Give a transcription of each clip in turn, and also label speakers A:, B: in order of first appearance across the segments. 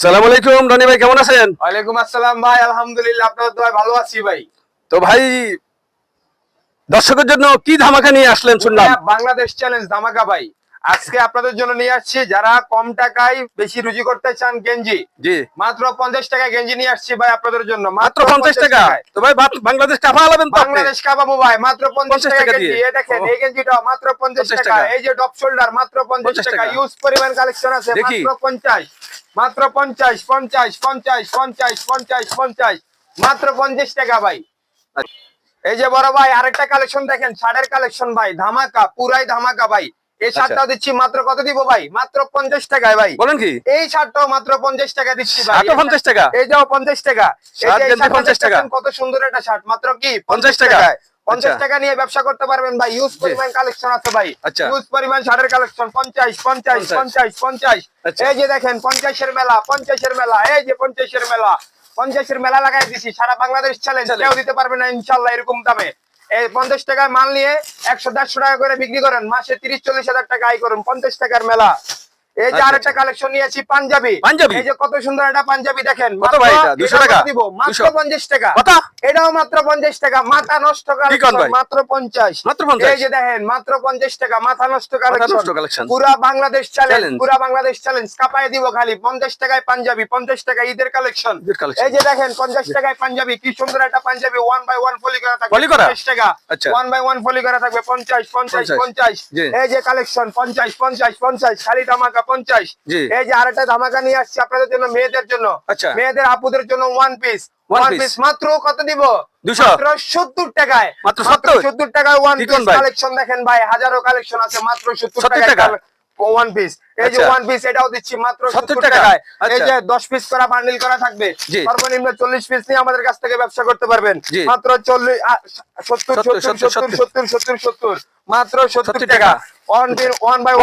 A: সালাম আলাইকুম রনি ভাই কেমন আছেন
B: ওয়ালাইকুম আসসালাম ভাই আলহামদুলিল্লাহ আপনার দোয়ায় ভালো আছি ভাই
A: তো ভাই দর্শকের জন্য কি ধামাকা নিয়ে আসলেন শুনলাম
B: বাংলাদেশ চ্যালেঞ্জ ধামাকা ভাই আজকে আপনাদের জন্য নিয়ে আসছি যারা কম টাকায় বেশি রুজি করতে চান গেঞ্জি
A: জি
B: মাত্র পঞ্চাশ টাকায় গেঞ্জি নিয়ে আসছি ভাই আপনাদের জন্য
A: মাত্র পঞ্চাশ টাকা। তো ভাই বাংলাদেশ কাপা আলাবেন
B: বাংলাদেশ কাবাবো ভাই মাত্র পঞ্চাশ টাকা
A: দিয়ে।
B: এই দেখেন। এই গেঞ্জিটা মাত্র পঞ্চাশ টাকা। এই যে ডপ শোল্ডার মাত্র পঞ্চাশ টাকা। ইউজ পরিমাণ কালেকশন আছে। মাত্র পঞ্চাশ মাত্র পঞ্চাশ পঞ্চাশ পঞ্চাশ পঞ্চাশ পঞ্চাশ পঞ্চাশ। মাত্র পঞ্চাশ টাকা ভাই। এই যে বড় ভাই আরেকটা কালেকশন দেখেন শার্টের কালেকশন ভাই ধামাকা পুরাই ধামাকা ভাই। এই শার্টটা দিচ্ছি মাত্র কত দিব ভাই? মাত্র পঞ্চাশ টাকায় ভাই।
A: বলেন কি?
B: এই শার্টটাও মাত্র পঞ্চাশ টাকা দিচ্ছি ভাই।
A: 50 টাকা?
B: এই যাও পঞ্চাশ টাকা।
A: 50 টাকা।
B: কত সুন্দর একটা শার্ট। মাত্র কি?
A: 50 টাকা।
B: টাকায়। পঞ্চাশ
A: আচ্ছা।
B: টাকা নিয়ে ব্যবসা করতে পারবেন ভাই। ইউজ পরিমাণ কালেকশন আছে ভাই।
A: আচ্ছা।
B: ইউজ পরিমাণ শার্টের কালেকশন পঞ্চাশ পঞ্চাশ পঞ্চাশ। পঞ্চাশ
A: আচ্ছা।
B: এই যে দেখেন পঞ্চাশের মেলা পঞ্চাশের মেলা এই যে পঞ্চাশের মেলা। পঞ্চাশের মেলা লাগাই দিছি সারা বাংলাদেশ চ্যালেঞ্জ কেউ দিতে পারবে না ইনশাল্লাহ এরকম দামে। এই পঞ্চাশ টাকায় মাল নিয়ে একশো দেড়শো টাকা করে বিক্রি করেন মাসে তিরিশ চল্লিশ হাজার টাকা আয় করুন পঞ্চাশ টাকার মেলা। এই যে
A: আচ্ছা,
B: আরেকটা কালেকশন নিয়েছি পাঞ্জাবি।
A: পাঞ্জাবি?
B: এই যে কত সুন্দর একটা পাঞ্জাবি দেখেন
A: কত ভাই 200 টাকা?
B: দিব মাত্র
A: 200
B: পঞ্চাশ টাকা।
A: কত?
B: এটাও মাত্র পঞ্চাশ টাকা মাথা নষ্ট? মাত্র পঞ্চাশ।
A: মাত্র 50?
B: এই যে দেখেন মাত্র পঞ্চাশ টাকা মাথা নষ্ট কালেকশন পুরা বাংলাদেশ চ্যালেঞ্জ। পুরা বাংলাদেশ চ্যালেঞ্জ কাপায় দিব খালি পঞ্চাশ টাকায় পাঞ্জাবি পঞ্চাশ টাকা ঈদের কালেকশন এই যে দেখেন পঞ্চাশ টাকায় পাঞ্জাবি কি সুন্দর একটা পাঞ্জাবি। ওয়ান বাই ওয়ান ফলি করা থাকবে পঞ্চাশ টাকা। ওয়ান বাই ওয়ান ফলি করা থাকবে পঞ্চাশ পঞ্চাশ পঞ্চাশ। এই যে কালেকশন পঞ্চাশ পঞ্চাশ পঞ্চাশ। খালি ধামাকা পঞ্চাশ। এই যে আরেকটা ধামাকা নিয়ে আসছে আপনাদের জন্য মেয়েদের জন্য।
A: আচ্ছা।
B: মেয়েদের আপুদের জন্য ওয়ান পিস ওয়ান পিস মাত্র কত দিব? সত্তর টাকায়।
A: মাত্র
B: সত্তর। টাকায় ওয়ান পিস কালেকশন দেখেন ভাই হাজারো কালেকশন আছে মাত্র সত্তর টাকায়
A: টাকা?
B: ওয়ান পিস এই যে
A: আচ্ছা।
B: ওয়ান পিস এটাও দিচ্ছি মাত্র
A: 70
B: টাকায়। এই
A: আচ্ছা।
B: যে দশ পিস করা বান্ডিল করা থাকবে। সর্বনিম্ন চল্লিশ পিস নিয়ে আমাদের কাছ থেকে ব্যবসা করতে পারবেন। মাত্র চল্লিশ সত্তর
A: সত্তর,
B: সত্তর
A: সত্তর,
B: সত্তর সত্তর। সত্তর সত্তর মাত্র সত্তর
A: 70
B: টাকা। ওয়ান ওয়ান বাই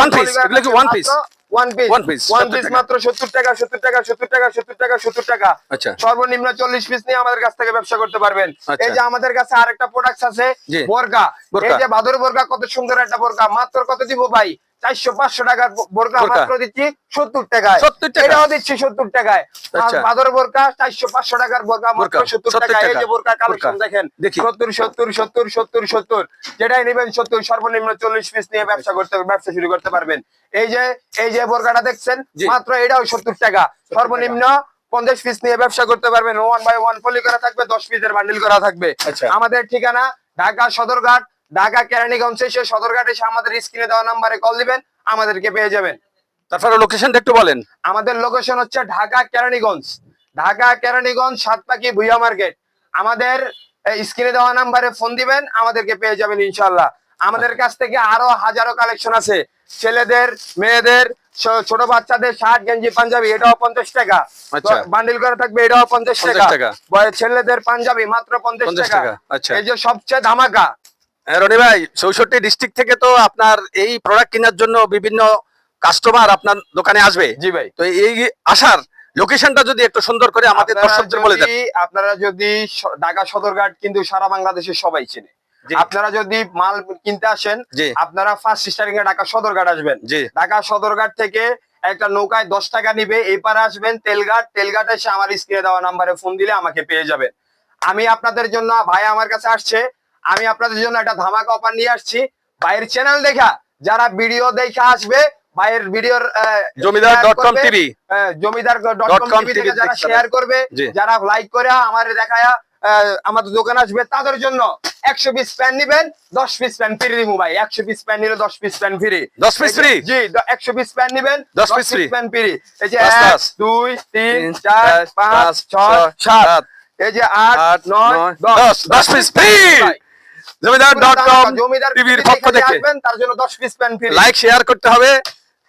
A: এগুলো কি one piece?
B: One piece one piece মাত্র সত্তর টাকা সত্তর টাকা সত্তর টাকা সত্তর টাকা সত্তর টাকা।
A: আচ্ছা।
B: সর্বনিম্ন চল্লিশ পিস নিয়ে আমাদের কাছ থেকে ব্যবসা করতে পারবেন।
A: আচ্ছা।
B: এই যে আমাদের কাছে আরেকটা প্রোডাক্ট আছে বোরকা। এই যে বাদর বোরকা কত সুন্দর একটা বোরকা। মাত্র কত দিব ভাই? চারশো পাঁচশো টাকার বোরকা। মাত্র দিচ্ছি সত্তর টাকায়।
A: 70 টাকা?
B: এটাও দিচ্ছি সত্তর টাকায়।
A: আচ্ছা।
B: বাদর বোরকা চারশো পাঁচশো টাকার বোরকা মাত্র সত্তর টাকা এই যে বোরকা কালেকশন দেখেন সত্তর সত্তর সত্তর সত্তর সত্তর। যেটাই নেবেন সত্তর সর্বনিম্ন চল্লিশ পিস নিয়ে ব্যবসা করতে ব্যবসা শুরু করতে পারবেন। এই যে এই যে বোরকাটা দেখছেন। মাত্র এটাও সত্তর টাকা। সর্বনিম্ন পঞ্চাশ পিস নিয়ে ব্যবসা করতে পারবেন। ওয়ান বাই ওয়ান ফলি করা থাকবে দশ পিসের বান্ডিল করা থাকবে।
A: আচ্ছা।
B: আমাদের ঠিকানা ঢাকা সদরঘাট ঢাকা কেরানীগঞ্জ এসে সদরঘাট এসে আমাদের স্ক্রিনে দেওয়া নাম্বারে কল দিবেন আমাদেরকে পেয়ে যাবেন।
A: তারপরে লোকেশনটা একটু বলেন।
B: আমাদের লোকেশন হচ্ছে ঢাকা কেরানীগঞ্জ। ঢাকা কেরানীগঞ্জ সাতপাকি ভুইয়া মার্কেট। আমাদের স্ক্রিনে দেওয়া নাম্বারে ফোন দিবেন আমাদেরকে পেয়ে যাবেন ইনশাল্লাহ আমাদের কাছ থেকে আরও হাজারো কালেকশন আছে। ছেলেদের মেয়েদের ছোট বাচ্চাদের শার্ট গেঞ্জি পাঞ্জাবি এটাও পঞ্চাশ টাকা।
A: আচ্ছা।
B: বান্ডিল করা থাকবে এটাও পঞ্চাশ টাকা। ছেলেদের পাঞ্জাবি মাত্র পঞ্চাশ টাকা
A: আচ্ছা।
B: এই যে সবচেয়ে ধামাকা।
A: রনি ভাই চৌষট্টি ডিস্ট্রিক্ট থেকে তো আপনার এই প্রোডাক্ট কেনার জন্য বিভিন্ন কাস্টমার আপনার দোকানে আসবে।
B: জি ভাই।
A: তো এই আসার লোকেশনটা যদি একটু সুন্দর করে আমাদের দর্শকদের বলে দেন।
B: আপনারা যদি ঢাকা সদরঘাট কিন্তু সারা বাংলাদেশে সবাই চেনে। আপনারা যদি মাল কিনতে আসেন। আপনারা ফার্স্ট স্টারিং এ ঢাকা সদরঘাট আসবেন। ঢাকা সদরঘাট থেকে একটা নৌকায় দশ টাকা নিবে এপারে আসবেন তেলঘাট তেলঘাট এসে আমার স্ক্রিনে দেওয়া নাম্বারে ফোন দিলে আমাকে পেয়ে যাবেন। আমি আপনাদের জন্য ভাই আমার কাছে আসছে আমি আপনাদের জন্য একটা ধামাকা অফার নিয়ে আসছি। ভাইয়ের চ্যানেল দেখা যারা ভিডিও দেখে আসবে ভাইয়ের ভিডিওর
A: জমিদার.com TV
B: Zamindar dot com TV থেকে যারা শেয়ার করবে যারা লাইক করে আমার দেখায়া আমাদের দোকান আসবে তাদের জন্য একশো পিস প্যান নিবেন দশ পিস প্যান ফ্রি দিব ভাই। একশো পিস প্যান নিলে দশ পিস প্যান ফ্রি
A: দশ পিস ফ্রি
B: জি একশো পিস প্যান নিবেন
A: 10 piece free?
B: প্যান ফ্রি এই যে এক দুই তিন চার পাঁচ ছয় সাত। এই যে আট নয় দশ।
A: দশ দশ piece free. Zamindar dot com টিভির পক্ষ থেকে।
B: তার জন্য দশ piece pan free
A: like share করতে হবে।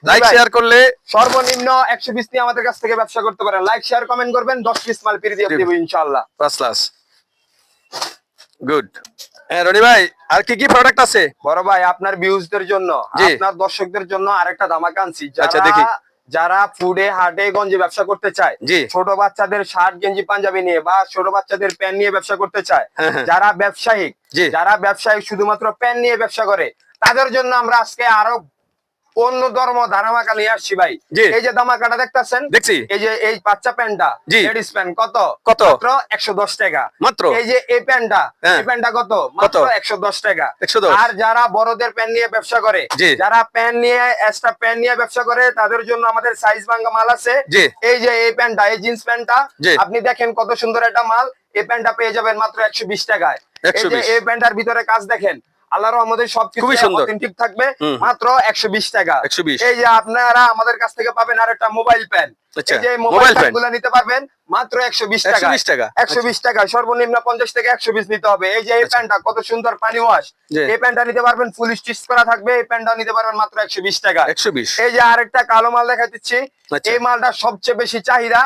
A: লাইক শেয়ার করলে
B: সর্বনিম্ন একশো পিস নিয়ে আমাদের কাছ থেকে ব্যবসা করতে পারেন। লাইক শেয়ার কমেন্ট করবেন দশ পিস মাল ফ্রি দিয়ে দেবো ইনশাল্লাহ
A: ফার্স্ট ক্লাস গুড হ্যাঁ রনি ভাই আর কি কি প্রোডাক্ট আছে?
B: বড় ভাই আপনার ভিউজদের জন্য। আপনার দর্শকদের জন্য আরেকটা ধামাকা আনছি।
A: আচ্ছা, দেখি।
B: যারা ফুডে হাটে গঞ্জে ব্যবসা করতে চায়
A: জি।
B: ছোট বাচ্চাদের শার্ট গেঞ্জি পাঞ্জাবি নিয়ে বা ছোট বাচ্চাদের প্যান্ট নিয়ে ব্যবসা করতে চায়
A: হ্যাঁ, হ্যাঁ।
B: যারা ব্যবসায়িক। যারা ব্যবসায়িক শুধুমাত্র প্যান্ট নিয়ে ব্যবসা করে তাদের জন্য আমরা আজকে আরও অন্য ধর্ম ধারামাকা নিয়ে আসছি ভাই। এই যে ধামাকাটা দেখতেছেন?
A: দেখছি।
B: এই যে এই বাচ্চা প্যান্টটা লেডিস প্যান্ট কত?
A: কত?
B: মাত্র একশো দশ টাকা।
A: মাত্র?
B: এই যে এই প্যান্টটা
A: হ্যাঁ।
B: এই প্যান্টটা কত? মাত্র একশো দশ টাকা।
A: 110
B: আর যারা বড়দের প্যান্ট নিয়ে ব্যবসা করে যারা প্যান্ট নিয়ে এক্সট্রা প্যান্ট নিয়ে ব্যবসা করে তাদের জন্য আমাদের সাইজ ভাঙ্গা মাল আছে। এই যে এই প্যান্টটা এই জিন্স প্যান্টটা আপনি দেখেন কত সুন্দর একটা মাল। এই প্যান্টটা পেয়ে যাবেন মাত্র একশো বিশ টাকায়। এই যে
A: 120
B: এই প্যান্টটার ভিতরে কাজ দেখেন আল্লাহর আমাদের সবকিছু
A: খুবই সুন্দর।
B: অথেন্টিক থাকবে। মাত্র একশো বিশ টাকা।
A: 120
B: এই যে আপনারা আমাদের কাছ থেকে পাবেন আর একটা মোবাইল প্যান যে
A: মোবাইল
B: মোবাইল
A: প্যান।
B: প্যান নিতে পারবেন মাত্র একশো বিশ টাকা।
A: টাকা।
B: একশো বিশ টাকা সর্বনিম্ন পঞ্চাশ থেকে একশো বিশ নিতে হবে। এই যে এই প্যান্টটা কত সুন্দর পানি ওয়াশ এই প্যান্টটা নিতে পারবেন ফুল স্টিচ করা থাকবে এই প্যান্টটা নিতে পারবেন মাত্র একশো বিশ টাকা।
A: একশো বিশ।
B: এই যে আরেকটা কালো মাল দেখা দিচ্ছি
A: আচ্ছা।
B: এই মালটা সবচেয়ে বেশি চাহিদা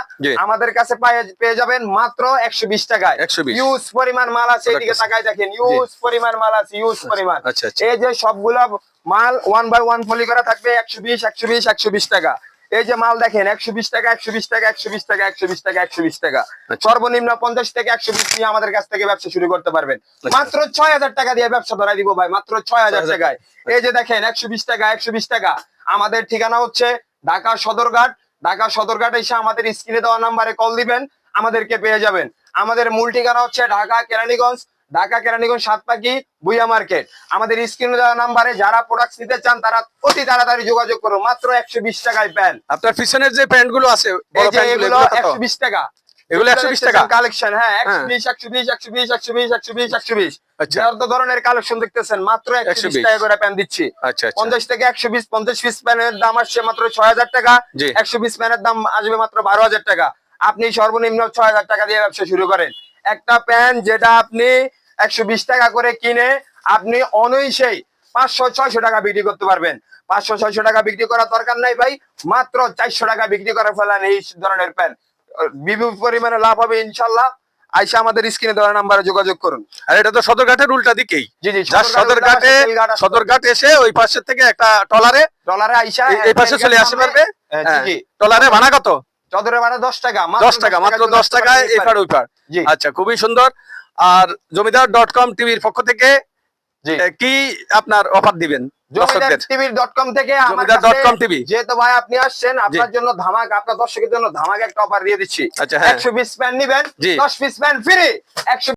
B: আমাদের কাছে পেয়ে যাবেন মাত্র একশো বিশ টাকায়।
A: 120
B: ইউজ পরিমাণ মাল আছে এদিকে তাকায় দেখেন ইউজ পরিমাণ মাল আছে ইউজ পরিমাণ।
A: আচ্ছা, আচ্ছা।
B: এই যে সবগুলা মাল ওয়ান বাই ওয়ান ফলি করা থাকবে একশো বিশ একশো বিশ একশো বিশ টাকা। এই যে মাল দেখেন একশো বিশ টাকা একশো বিশ টাকা একশো বিশ টাকা একশো বিশ টাকা একশো বিশ টাকা।
A: আচ্ছা।
B: সর্বনিম্ন পঞ্চাশ থেকে একশো বিশ নিয়ে আমাদের কাছ থেকে ব্যবসা শুরু করতে পারবেন।
A: আচ্ছা।
B: মাত্র ছয় হাজার টাকা দিয়ে ব্যবসা ধরাই দিব ভাই মাত্র ছয় হাজার
A: 6,000
B: টাকায়। এই যে দেখেন একশো বিশ টাকা একশো বিশ টাকা। আমাদের ঠিকানা হচ্ছে ঢাকা সদরঘাট। ঢাকা সদরঘাট এসে আমাদের স্ক্রিনে দেওয়া নাম্বারে কল দিবেন আমাদেরকে পেয়ে যাবেন। আমাদের মূল ঠিকানা হচ্ছে ঢাকা কেরানীগঞ্জ। ঢাকা কেরানীগঞ্জ সাতপাকি বুইয়া মার্কেট। আমাদের স্ক্রিনে দেওয়া নাম্বারে যারা প্রোডাক্ট নিতে চান তারা অতি তাড়াতাড়ি যোগাযোগ করুন মাত্র একশো বিশ টাকায় প্যান
A: আপনার পিছনের যে প্যান্টগুলো আছে প্যান্ট?
B: একশো বিশ টাকা।
A: এগুলো 120 টাকা?
B: কালেকশন হ্যাঁ একশো। বিশ একশো বিশ একশো বিশ একশো বিশ একশো বিশ একশো বিশ।
A: আচ্ছা।
B: যত ধরনের কালেকশন দেখতেছেন মাত্র
A: 120
B: টাকা করে প্যান দিচ্ছি।
A: আচ্ছা
B: পঞ্চাশ থেকে একশো বিশ পঞ্চাশ পিস প্যানের দাম আসছে মাত্র ছয় হাজার টাকা।
A: জি।
B: একশো পিস প্যানের দাম আসবে মাত্র বারো হাজার টাকা। আপনি সর্বনিম্ন ছয় হাজার টাকা দিয়ে ব্যবসা শুরু করেন। একটা প্যান যেটা আপনি একশো বিশ টাকা করে কিনে আপনি অনৈসেই পাঁচশো ছয়শো টাকা বিক্রি করতে পারবেন। পাঁচশো ছয়শো টাকা বিক্রি করার দরকার নাই ভাই মাত্র চারশো টাকা বিক্রি করে ফেলেন এই ধরনের প্যান বিপুল পরিমাণে লাভ হবে ইনশাল্লাহ। আইসা আমাদের স্ক্রিনে দেওয়া নাম্বারে যোগাযোগ করুন।
A: আর এটা তো সদরঘাটের উল্টা দিকেই।
B: জি জি
A: সদরঘাটে সদরঘাট এসে ওই পাশের থেকে একটা টলারে
B: ডলারে আইসা
A: এই- পাশে চলে আসতে পারবে?
B: হ্যাঁ, জি,
A: হ্যাঁ।
B: জি।
A: টলারে ভাড়া কত?
B: চদরে ভাড়া দশ টাকা
A: দশ টাকা মাত্র দশ টাকায় এই পার ওই পার
B: জি।
A: আচ্ছা খুবই সুন্দর। আর জমিদার ডট কম টিভির পক্ষ থেকে কি আপনার অফার দিবেন
B: টিভির ডট কম থেকে যেহেতু ভাই আপনি আসছেন আপনার জন্য ধামাক আপনার দর্শকের জন্য ধামাক একটা অফার দিয়ে দিচ্ছি।
A: আচ্ছা, হ্যাঁ।
B: একশো পিস প্যান নিবেন দশ পিস প্যান্ট ফ্রি একশো